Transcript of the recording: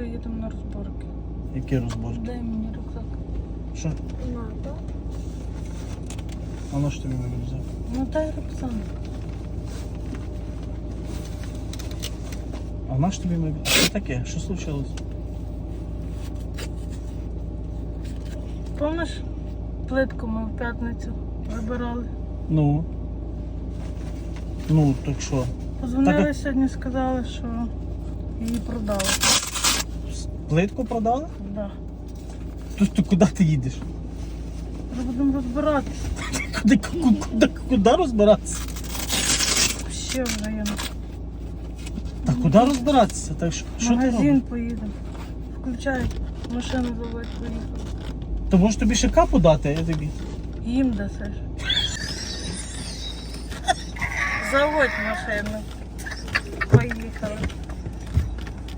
що їдемо на розборки. Які розборки? Дай мені рюкзак. Що? Надо. А ну що тобі мені взяв? Ну дай рюкзак. А наш тобі мені? Що таке? Що случилось? Помниш, плитку ми в п'ятницю вибирали. Ну. Ну, так що? Позвонили Так, сьогодні, сказали, що її продали. Плитку продали? Да. То, то куди ти їдеш? Вже будемо розбиратися. Куди, куди, куди, куди розбиратися? Ще в район. Та куди розбиратися? Так що, В що ти магазин робиш? поїдемо. Включай. Машину заводь поїхали. То можеш тобі ще капу дати, а я тобі. Їм дасиш. Заводь машину.